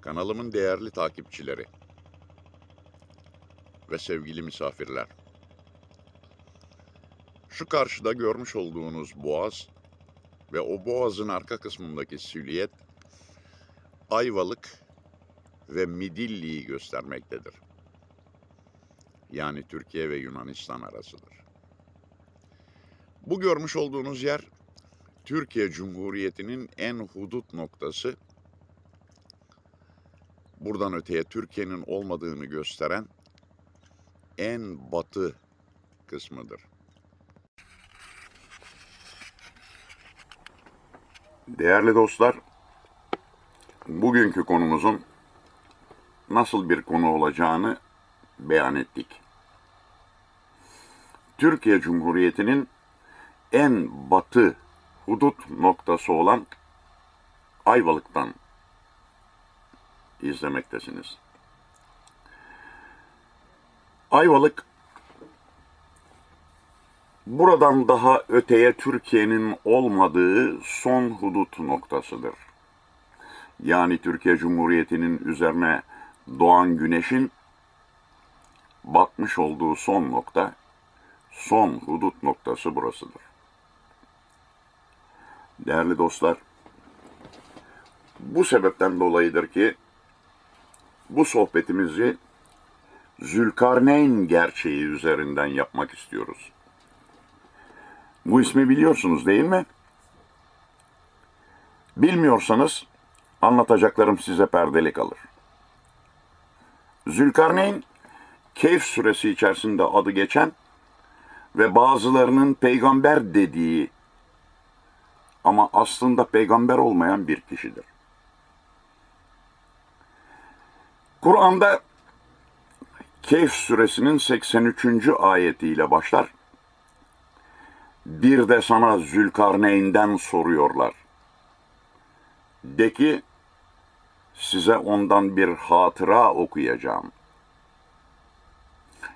Kanalımın değerli takipçileri ve sevgili misafirler. Şu karşıda görmüş olduğunuz boğaz ve o boğazın arka kısmındaki silüet Ayvalık ve Midilli'yi göstermektedir. Yani Türkiye ve Yunanistan arasıdır. Bu görmüş olduğunuz yer Türkiye Cumhuriyeti'nin en hudut noktası. Buradan öteye Türkiye'nin olmadığını gösteren en batı kısmıdır. Değerli dostlar, bugünkü konumuzun nasıl bir konu olacağını beyan ettik. Türkiye Cumhuriyeti'nin en batı hudut noktası olan Ayvalık'tan izlemektesiniz. Ayvalık buradan daha öteye Türkiye'nin olmadığı son hudut noktasıdır. Yani Türkiye Cumhuriyeti'nin üzerine doğan güneşin batmış olduğu son nokta, son hudut noktası burasıdır. Değerli dostlar, bu sebepten dolayıdır ki bu sohbetimizi Zülkarneyn gerçeği üzerinden yapmak istiyoruz. Bu ismi biliyorsunuz değil mi? Bilmiyorsanız anlatacaklarım size perdeli kalır. Zülkarneyn, Keyf suresi içerisinde adı geçen ve bazılarının peygamber dediği ama aslında peygamber olmayan bir kişidir. Kur'an'da Kehf suresinin 83. ayetiyle başlar. Bir de sana Zülkarneyn'den soruyorlar. De ki, size ondan bir hatıra okuyacağım.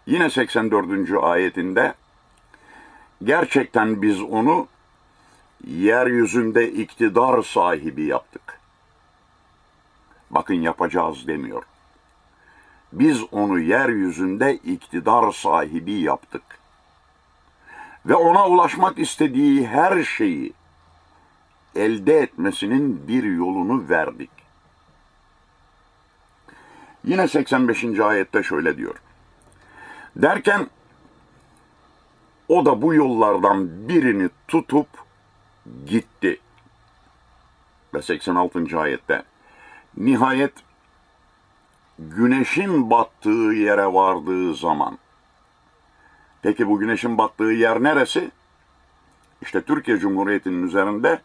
Yine 84. ayetinde, gerçekten biz onu yeryüzünde iktidar sahibi yaptık. Bakın yapacağız demiyor. Biz onu yeryüzünde iktidar sahibi yaptık. Ve ona ulaşmak istediği her şeyi elde etmesinin bir yolunu verdik. Yine 85. ayette şöyle diyor. Derken o da bu yollardan birini tutup gitti. Ve 86. ayette nihayet güneşin battığı yere vardığı zaman peki bu güneşin battığı yer neresi? İşte Türkiye Cumhuriyeti'nin üzerinde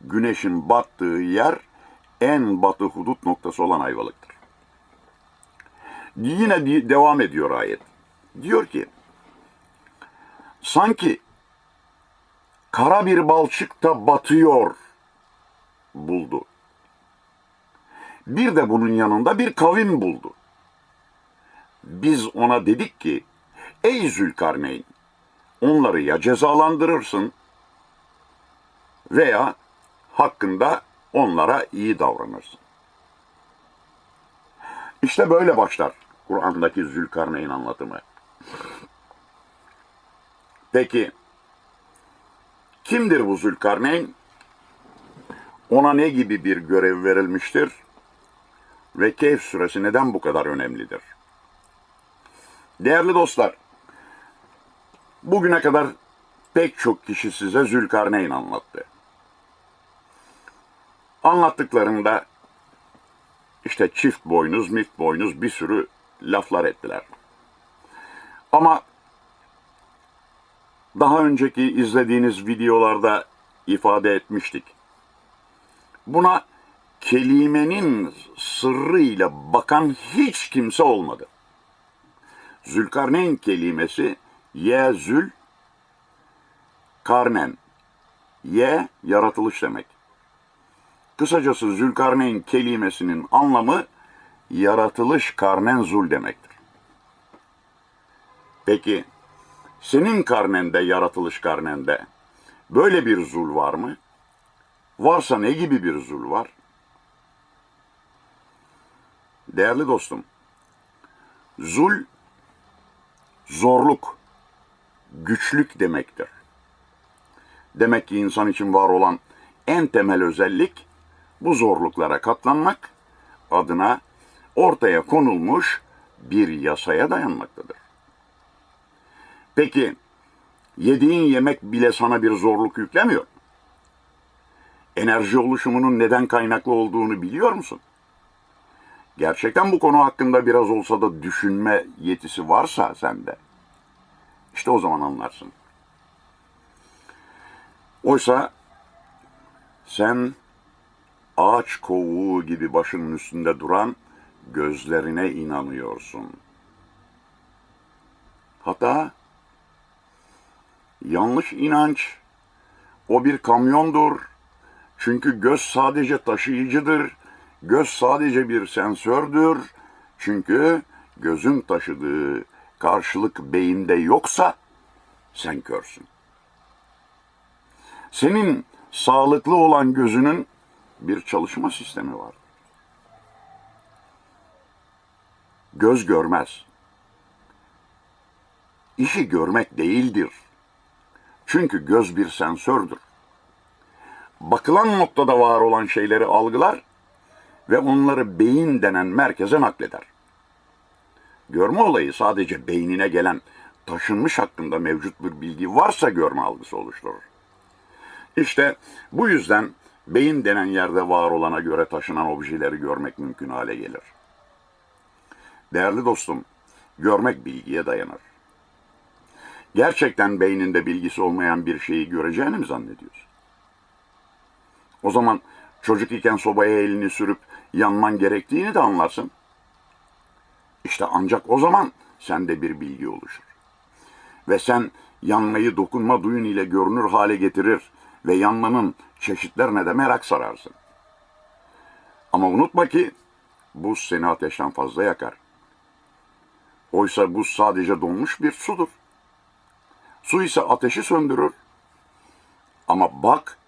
güneşin battığı yer en batı hudut noktası olan Ayvalık'tır. Yine devam ediyor ayet. Diyor ki sanki kara bir balçık da batıyor buldu. Bir de bunun yanında bir kavim buldu. Biz ona dedik ki, ey Zülkarneyn, onları ya cezalandırırsın veya hakkında onlara iyi davranırsın. İşte böyle başlar Kur'an'daki Zülkarneyn anlatımı. Peki, kimdir bu Zülkarneyn? Ona ne gibi bir görev verilmiştir? Ve Kehf suresi neden bu kadar önemlidir? Değerli dostlar, bugüne kadar pek çok kişi size Zülkarneyn anlattı. Anlattıklarında işte çift boynuz, mift boynuz bir sürü laflar ettiler. Ama daha önceki izlediğiniz videolarda ifade etmiştik. Buna kelimenin sırrıyla bakan hiç kimse olmadı. Zülkarneyn kelimesi ye zül karnen. Ye yaratılış demek. Kısacası Zülkarneyn kelimesinin anlamı yaratılış karnen zul demektir. Peki senin karnende, yaratılış karnende böyle bir zul var mı? Varsa ne gibi bir zul var? Değerli dostum, zul zorluk, güçlük demektir. Demek ki insan için var olan en temel özellik bu zorluklara katlanmak adına ortaya konulmuş bir yasaya dayanmaktadır. Peki yediğin yemek bile sana bir zorluk yüklemiyor. Enerji oluşumunun neden kaynaklı olduğunu biliyor musun? Gerçekten bu konu hakkında biraz olsa da düşünme yetisi varsa sende. İşte o zaman anlarsın. Oysa sen ağaç kovuğu gibi başının üstünde duran gözlerine inanıyorsun. Hatta yanlış inanç o bir kamyondur. Çünkü göz sadece taşıyıcıdır. Göz sadece bir sensördür. Çünkü gözün taşıdığı karşılık beyinde yoksa sen körsün. Senin sağlıklı olan gözünün bir çalışma sistemi var. Göz görmez. İşi görmek değildir. Çünkü göz bir sensördür. Bakılan noktada var olan şeyleri algılar ve onları beyin denen merkeze nakleder. Görme olayı sadece beynine gelen taşınmış hakkında mevcut bir bilgi varsa görme algısı oluşturur. İşte bu yüzden beyin denen yerde var olana göre taşınan objeleri görmek mümkün hale gelir. Değerli dostum, görmek bilgiye dayanır. Gerçekten beyninde bilgisi olmayan bir şeyi göreceğini mi zannediyorsun? O zaman çocuk iken sobaya elini sürüp yanman gerektiğini de anlarsın. İşte ancak o zaman sende bir bilgi oluşur. Ve sen yanmayı dokunma duyun ile görünür hale getirir ve yanmanın çeşitlerine de merak sararsın. Ama unutma ki buz seni ateşten fazla yakar. Oysa buz sadece donmuş bir sudur. Su ise ateşi söndürür. Ama bak,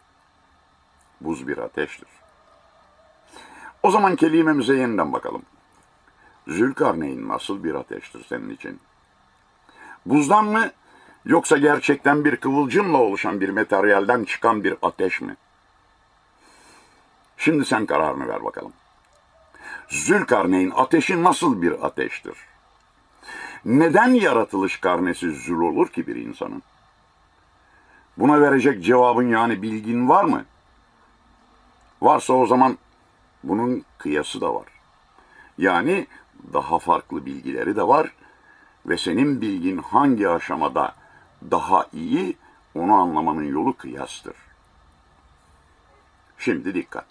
buz bir ateştir. O zaman kelimemize yeniden bakalım. Zülkarneyn nasıl bir ateştir senin için? Buzdan mı yoksa gerçekten bir kıvılcımla oluşan bir materyalden çıkan bir ateş mi? Şimdi sen kararını ver bakalım. Zülkarneyn ateşi nasıl bir ateştir? Neden yaratılış karnesi zül olur ki bir insanın? Buna verecek cevabın yani bilgin var mı? Varsa o zaman bunun kıyası da var. Yani daha farklı bilgileri de var ve senin bilgin hangi aşamada daha iyi onu anlamanın yolu kıyastır. Şimdi dikkat.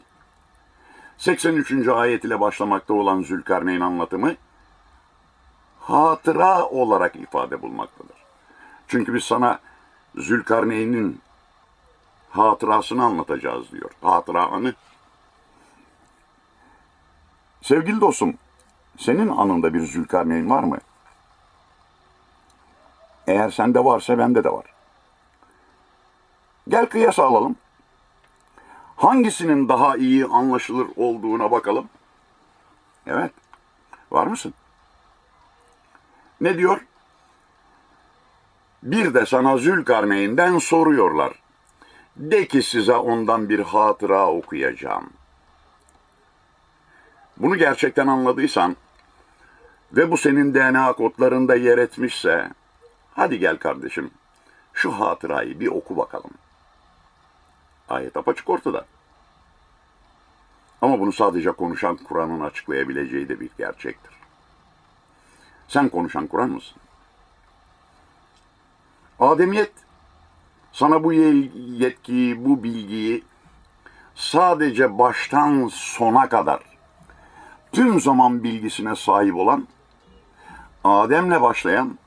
83. ayet ile başlamakta olan Zülkarneyn anlatımı hatıra olarak ifade bulmaktadır. Çünkü biz sana Zülkarneyn'in hatırasını anlatacağız diyor. Hatıra anı. Sevgili dostum, senin anında bir Zülkarneyn var mı? Eğer sende varsa bende de var. Gel kıyas alalım. Hangisinin daha iyi anlaşılır olduğuna bakalım. Evet. Var mısın? Ne diyor? Bir de sana Zülkarneyn'den soruyorlar. De ki size ondan bir hatıra okuyacağım. Bunu gerçekten anladıysan ve bu senin DNA kodlarında yer etmişse hadi gel kardeşim şu hatırayı bir oku bakalım. Ayet apaçık ortada. Ama bunu sadece konuşan Kur'an'ın açıklayabileceği de bir gerçektir. Sen konuşan Kur'an mısın? Ademiyet sana bu yetkiyi, bu bilgiyi sadece baştan sona kadar tüm zaman bilgisine sahip olan, Adem'le başlayan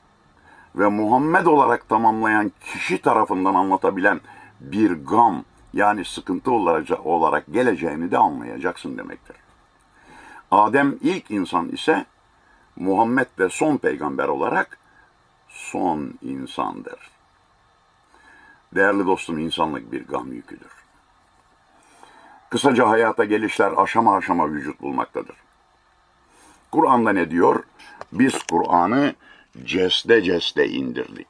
ve Muhammed olarak tamamlayan kişi tarafından anlatabilen bir gam yani sıkıntı olarak geleceğini de anlayacaksın demektir. Adem ilk insan ise Muhammed de son peygamber olarak son insandır. Değerli dostum insanlık bir gam yüküdür. Kısaca hayata gelişler aşama aşama vücut bulmaktadır. Kur'an'da ne diyor? Biz Kur'an'ı ceste ceste indirdik.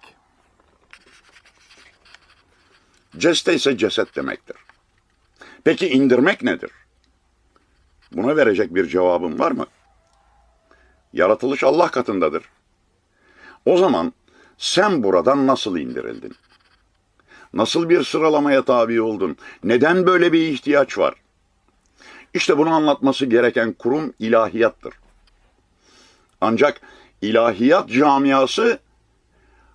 Ceste ise ceset demektir. Peki indirmek nedir? Buna verecek bir cevabım var mı? Yaratılış Allah katındadır. O zaman sen buradan nasıl indirildin? Nasıl bir sıralamaya tabi oldun? Neden böyle bir ihtiyaç var? İşte bunu anlatması gereken kurum ilahiyattır. Ancak ilahiyat camiası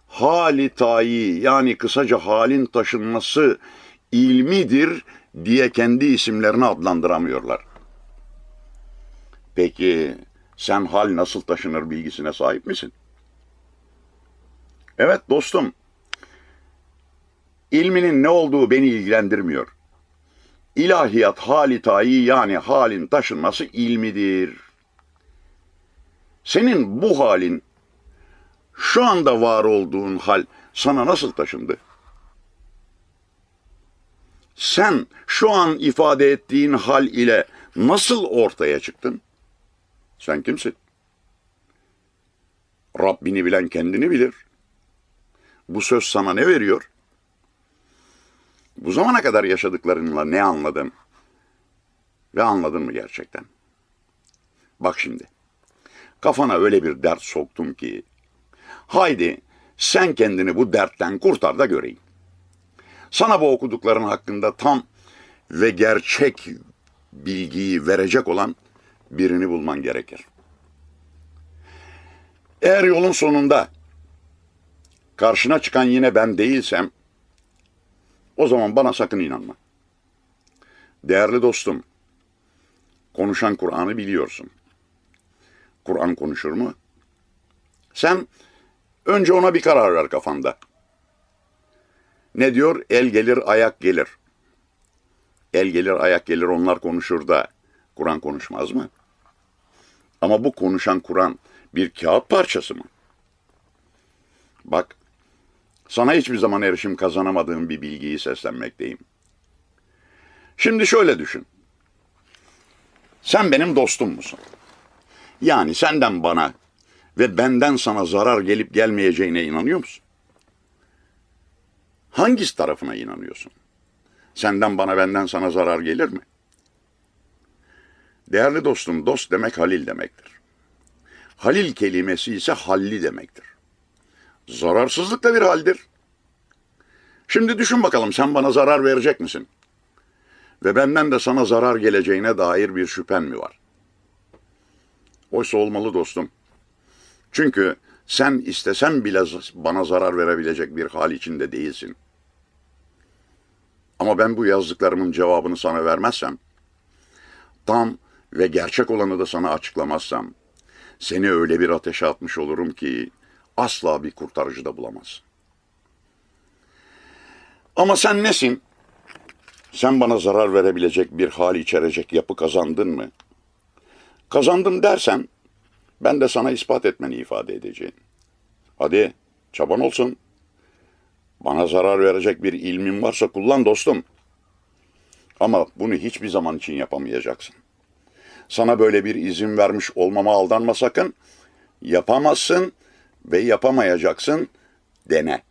hali tayi yani kısaca halin taşınması ilmidir diye kendi isimlerini adlandıramıyorlar. Peki sen hal nasıl taşınır bilgisine sahip misin? Evet dostum. İlminin ne olduğu beni ilgilendirmiyor. İlahiyat hali tayi yani halin taşınması ilmidir. Senin bu halin şu anda var olduğun hal sana nasıl taşındı? Sen şu an ifade ettiğin hal ile nasıl ortaya çıktın? Sen kimsin? Rabbini bilen kendini bilir. Bu söz sana ne veriyor? Bu zamana kadar yaşadıklarınla ne anladın? Ve anladın mı gerçekten? Bak şimdi. Kafana öyle bir dert soktum ki haydi sen kendini bu dertten kurtar da göreyim. Sana bu okudukların hakkında tam ve gerçek bilgiyi verecek olan birini bulman gerekir. Eğer yolun sonunda karşına çıkan yine ben değilsem o zaman bana sakın inanma. Değerli dostum, konuşan Kur'an'ı biliyorsun. Kur'an konuşur mu? Sen önce ona bir karar ver kafanda. Ne diyor? El gelir, ayak gelir. El gelir, ayak gelir onlar konuşur da Kur'an konuşmaz mı? Ama bu konuşan Kur'an bir kağıt parçası mı? Bak, sana hiçbir zaman erişim kazanamadığım bir bilgiyi seslenmekteyim. Şimdi şöyle düşün. Sen benim dostum musun? Yani senden bana ve benden sana zarar gelip gelmeyeceğine inanıyor musun? Hangisi tarafına inanıyorsun? Senden bana benden sana zarar gelir mi? Değerli dostum, dost demek halil demektir. Halil kelimesi ise halli demektir. Zararsızlık da bir haldir. Şimdi düşün bakalım sen bana zarar verecek misin? Ve benden de sana zarar geleceğine dair bir şüphen mi var? Oysa olmalı dostum. Çünkü sen istesen bile bana zarar verebilecek bir hal içinde değilsin. Ama ben bu yazdıklarımın cevabını sana vermezsem, tam ve gerçek olanı da sana açıklamazsam, seni öyle bir ateşe atmış olurum ki asla bir kurtarıcı da bulamazsın. Ama sen nesin? Sen bana zarar verebilecek bir hal içerecek yapı kazandın mı? Kazandım dersen ben de sana ispat etmeni ifade edeceğim. Hadi çaban olsun. Bana zarar verecek bir ilmin varsa kullan dostum. Ama bunu hiçbir zaman için yapamayacaksın. Sana böyle bir izin vermiş olmama aldanma sakın. Yapamazsın ve yapamayacaksın dene.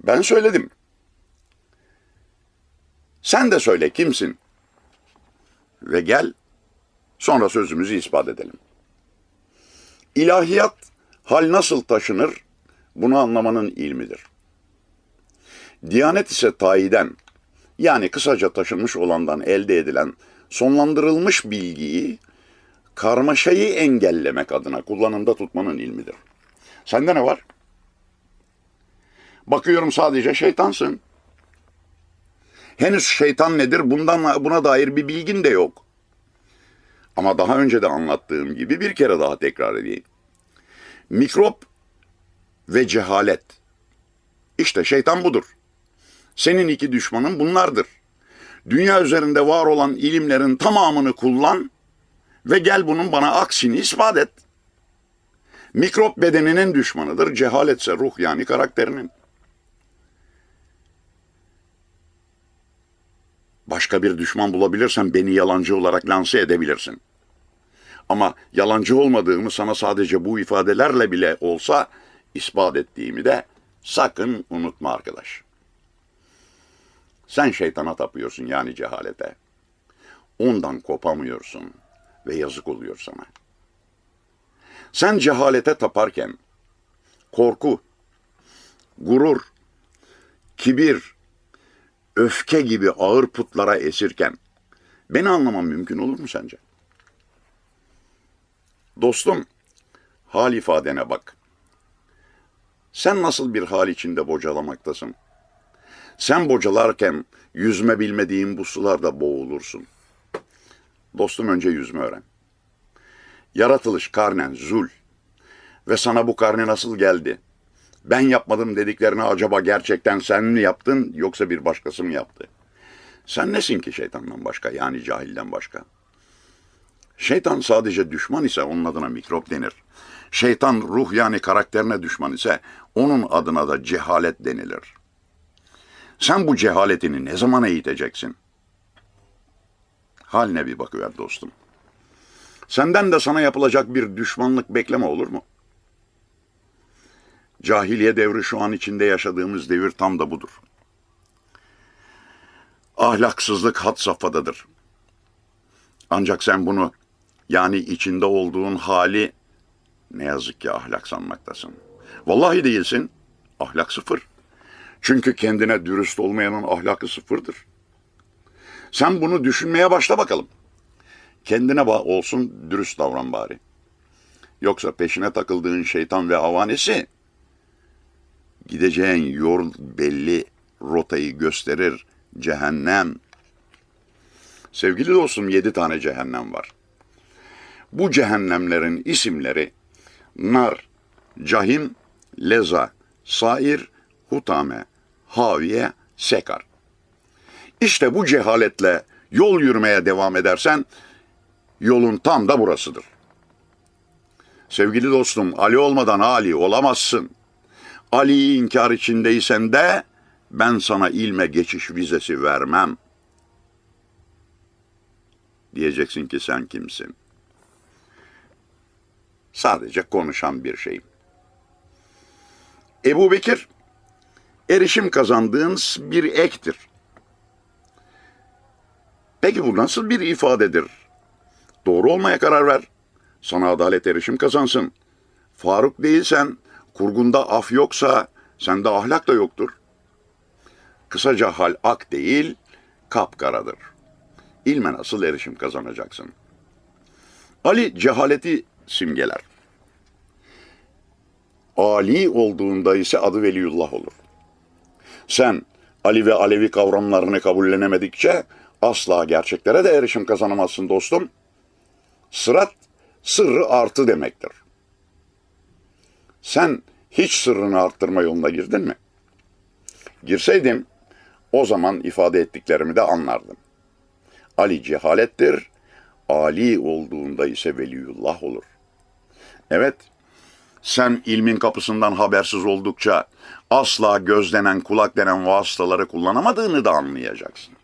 Ben söyledim. Sen de söyle kimsin? Ve gel sonra sözümüzü ispat edelim. İlahiyat hal nasıl taşınır bunu anlamanın ilmidir. Diyanet ise tayiden yani kısaca taşınmış olandan elde edilen sonlandırılmış bilgiyi karmaşayı engellemek adına kullanımda tutmanın ilmidir. Sende ne var? Bakıyorum sadece şeytansın. Henüz şeytan nedir bundan buna dair bir bilgin de yok. Ama daha önce de anlattığım gibi bir kere daha tekrar edeyim. Mikrop ve cehalet. İşte şeytan budur. Senin iki düşmanın bunlardır. Dünya üzerinde var olan ilimlerin tamamını kullan ve gel bunun bana aksini ispat et. Mikrop bedeninin düşmanıdır, cehaletse ruh yani karakterinin. Başka bir düşman bulabilirsen beni yalancı olarak lanse edebilirsin. Ama yalancı olmadığımı sana sadece bu ifadelerle bile olsa ispat ettiğimi de sakın unutma arkadaş. Sen şeytana tapıyorsun yani cehalete. Ondan kopamıyorsun ve yazık oluyor sana. Sen cehalete taparken korku, gurur, kibir, öfke gibi ağır putlara esirken beni anlamam mümkün olur mu sence? Dostum, hal ifadene bak. Sen nasıl bir hal içinde bocalamaktasın? Sen bocalarken yüzme bilmediğin bu sularda boğulursun. Dostum önce yüzme öğren. Yaratılış karnen zul. Ve sana bu karne nasıl geldi? Ben yapmadım dediklerini acaba gerçekten sen mi yaptın yoksa bir başkası mı yaptı? Sen nesin ki şeytandan başka yani cahilden başka? Şeytan sadece düşman ise onun adına mikrop denir. Şeytan ruh yani karakterine düşman ise onun adına da cehalet denilir. Sen bu cehaletini ne zaman eğiteceksin? Haline bir bakıver dostum. Senden de sana yapılacak bir düşmanlık bekleme olur mu? Cahiliye devri şu an içinde yaşadığımız devir tam da budur. Ahlaksızlık had safhadadır. Ancak sen bunu yani içinde olduğun hali ne yazık ki ahlak sanmaktasın. Vallahi değilsin. Ahlak sıfır. Çünkü kendine dürüst olmayanın ahlakı sıfırdır. Sen bunu düşünmeye başla bakalım. Kendine olsun dürüst davran bari. Yoksa peşine takıldığın şeytan ve avanesi gideceğin yol belli rotayı gösterir. Cehennem. Sevgili dostum yedi tane cehennem var. Bu cehennemlerin isimleri nar, cahim, leza, sair, hutame, haviye, sekar. İşte bu cehaletle yol yürümeye devam edersen yolun tam da burasıdır. Sevgili dostum Ali olmadan Ali olamazsın. Ali'yi inkar içindeysen de ben sana ilme geçiş vizesi vermem. Diyeceksin ki sen kimsin? Sadece konuşan bir şeyim. Ebu Bekir, erişim kazandığın bir ektir. Peki bu nasıl bir ifadedir? Doğru olmaya karar ver. Sana adalet erişim kazansın. Faruk değilsen, kurgunda af yoksa, sende ahlak da yoktur. Kısaca hal ak değil, kapkaradır. İlme nasıl erişim kazanacaksın? Ali cehaleti simgeler. Ali olduğunda ise adı Veliyullah olur. Sen Ali ve Alevi kavramlarını kabullenemedikçe asla gerçeklere de erişim kazanamazsın dostum. Sırat sırrı artı demektir. Sen hiç sırrını arttırma yoluna girdin mi? Girseydim o zaman ifade ettiklerimi de anlardım. Ali cehalettir, Ali olduğunda ise veliyullah olur. Evet, sen ilmin kapısından habersiz oldukça asla göz denen, kulak denen vasıtaları kullanamadığını da anlayacaksın.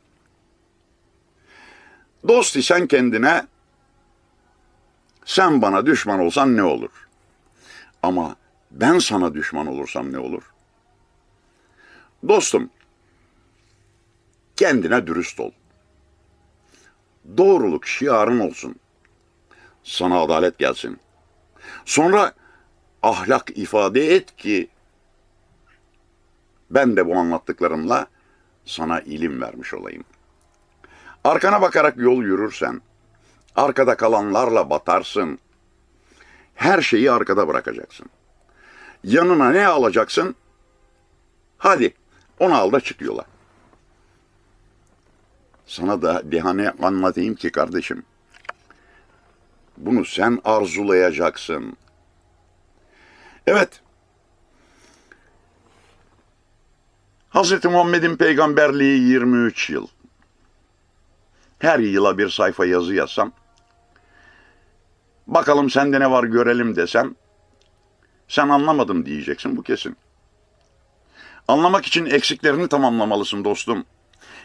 Dost isen kendine sen bana düşman olsan ne olur? Ama ben sana düşman olursam ne olur? Dostum, kendine dürüst ol. Doğruluk şiarın olsun. Sana adalet gelsin. Sonra ahlak ifade et ki ben de bu anlattıklarımla sana ilim vermiş olayım. Arkana bakarak yol yürürsen, arkada kalanlarla batarsın. Her şeyi arkada bırakacaksın. Yanına ne alacaksın? Hadi onu al da çık yola. Sana da dehane anlatayım ki kardeşim. Bunu sen arzulayacaksın. Evet. Hz. Muhammed'in peygamberliği 23 yıl. Her yıla bir sayfa yazı yazsam, bakalım sende ne var görelim desem, sen anlamadım diyeceksin bu kesin. Anlamak için eksiklerini tamamlamalısın dostum.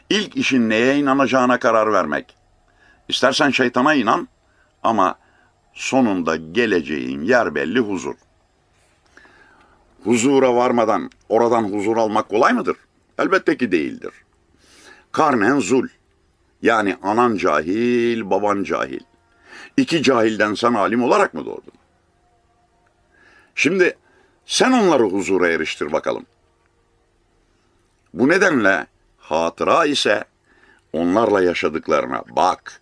İlk işin neye inanacağına karar vermek. İstersen şeytana inan ama sonunda geleceğin yer belli huzur. Huzura varmadan oradan huzur almak kolay mıdır? Elbette ki değildir. Karnen zul. Yani anan cahil, baban cahil. İki cahilden sen alim olarak mı doğdun? Şimdi sen onları huzura eriştir bakalım. Bu nedenle hatıra ise onlarla yaşadıklarına bak.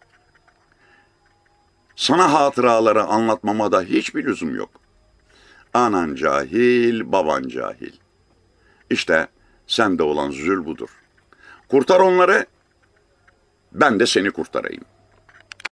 Sana hatıraları anlatmama da hiçbir lüzum yok. Anan cahil, baban cahil. İşte sende olan zül budur. Kurtar onları, ben de seni kurtarayım.